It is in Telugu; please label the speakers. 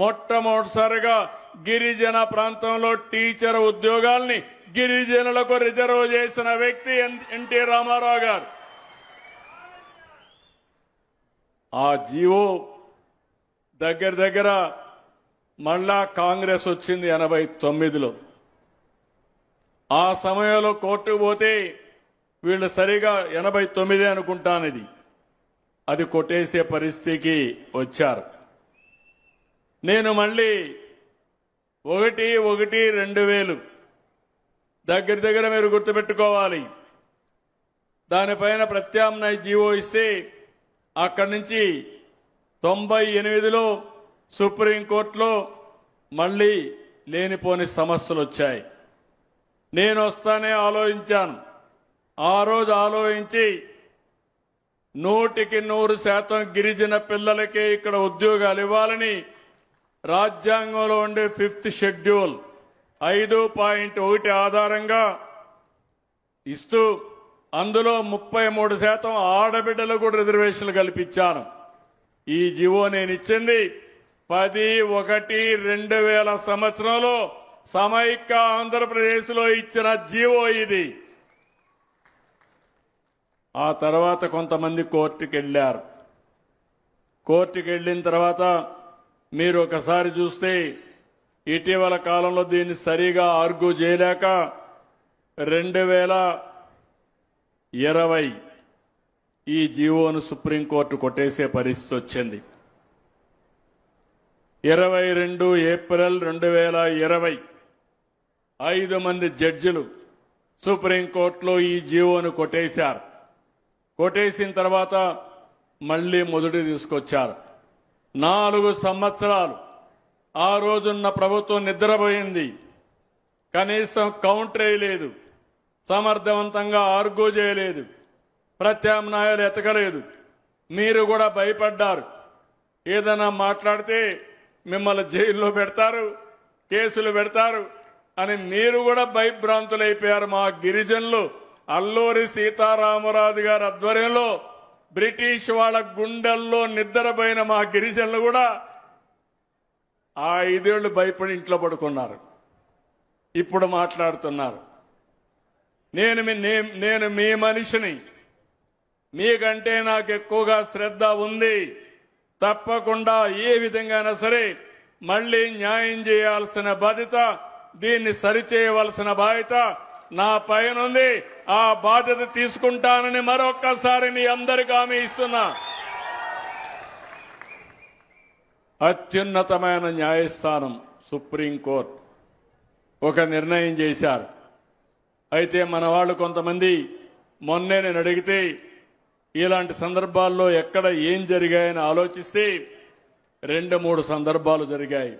Speaker 1: మొట్టమొదటిసారిగా గిరిజన ప్రాంతంలో టీచర్ ఉద్యోగాల్ని గిరిజనులకు రిజర్వ్ చేసిన వ్యక్తి ఎన్- ఎన్టీ రామారావు గారు. ఆ జీవో దగ్గర దగ్గర మళ్ళా కాంగ్రెస్ వచ్చింది ఎనభై తొమ్మిదిలో. ఆ సమయంలో కోర్టు పోతే వీళ్ళు సరిగా ఎనభై తొమ్మిది అనుకుంటానది. అది కొట్టేసే పరిస్థితికి వచ్చారు. నేను మళ్ళీ ఒకటి ఒకటి రెండు వేలు. దగ్గర దగ్గర మీరు గుర్తుపెట్టుకోవాలి. దానిపైన ప్రత్యామ్నాయ జీవో ఇస్తే అక్కడి నుంచి తొంభై ఎనిమిదిలో సుప్రీంకోర్టులో మళ్ళీ లేనిపోని సమస్యలు వచ్చాయి. నేను వస్తానే ఆలోచించాను. ఆ రోజు ఆలోచించి నూటికి నూరు శాతం గిరిజన పిల్లలకే ఇక్కడ ఉద్యోగాలు ఇవ్వాలని రాజ్యాంగంలో ఉండే ఫిఫ్త్ షెడ్యూల్ ఐదు పాయింట్ ఒకటి ఆధారంగా ఇస్తూ అందులో ముప్పై మూడు శాతం ఆడబిడ్డలకు కూడా రిజర్వేషన్లు కల్పించాను. ఈ జీవో నేను ఇచ్చింది పది ఒకటి రెండు వేల సంవత్సరంలో సమైక్య ఆంధ్రప్రదేశ్లో ఇచ్చిన జీవో ఇది. ఆ తర్వాత కొంతమంది కోర్టుకు వెళ్ళారు కోర్టుకు వెళ్ళిన తర్వాత మీరు ఒకసారి చూస్తే ఇటీవల కాలంలో దీన్ని సరిగా ఆర్గ్యూ చేయలేక రెండు వేల ఇరవై ఈ జీవోను సుప్రీంకోర్టు కొట్టేసే పరిస్థితి వచ్చింది. ఇరవై రెండు ఏప్రిల్ రెండు వేల ఇరవై ఐదు మంది జడ్జిలు సుప్రీంకోర్టులో ఈ జీవోను కొట్టేశారు. కొట్టేసిన తర్వాత మళ్ళీ మొదటి తీసుకొచ్చారు. నాలుగు సంవత్సరాలు. ఆ రోజున్న ప్రభుత్వం నిద్రపోయింది. కనీసం కౌంటర్ వేయలేదు. సమర్థవంతంగా ఆర్గ్యూ చేయలేదు. ప్రత్యామ్నాయాలు ఎతకలేదు. మీరు కూడా భయపడ్డారు. ఏదైనా మాట్లాడితే మిమ్మల్ని జైల్లో పెడతారు కేసులు పెడతారు అని మీరు కూడా భయభ్రాంతులైపోయారు మా గిరిజనులు. అల్లూరి సీతారామరాజు గారి ఆధ్వర్యంలో బ్రిటిష్ వాళ్ళ గుండెల్లో నిద్రపోయిన మా గిరిజనులు కూడా ఆ ఐదేళ్ళు భయపడి ఇంట్లో పడుకున్నారు. ఇప్పుడు మాట్లాడుతున్నారు. నేను నేను మీ మనిషిని. మీకంటే నాకు ఎక్కువగా శ్రద్ధ ఉంది. తప్పకుండా ఏ విధంగా సరే మళ్ళీ న్యాయం చేయాల్సిన బాధ్యత దీన్ని సరిచేయవలసిన బాధ్యత నా పైన ఉంది ఆ బాధ్యత తీసుకుంటానని మరొక్కసారి మీ అందరికీ హామీ ఇస్తున్నా. అత్యున్నతమైన న్యాయస్థానం సుప్రీంకోర్టు ఒక నిర్ణయం చేశారు. అయితే మన వాళ్ళు కొంతమంది మొన్నే నేను అడిగితే ఇలాంటి సందర్భాల్లో ఎక్కడ ఏం జరిగాయని ఆలోచిస్తే రెండు మూడు సందర్భాలు జరిగాయి.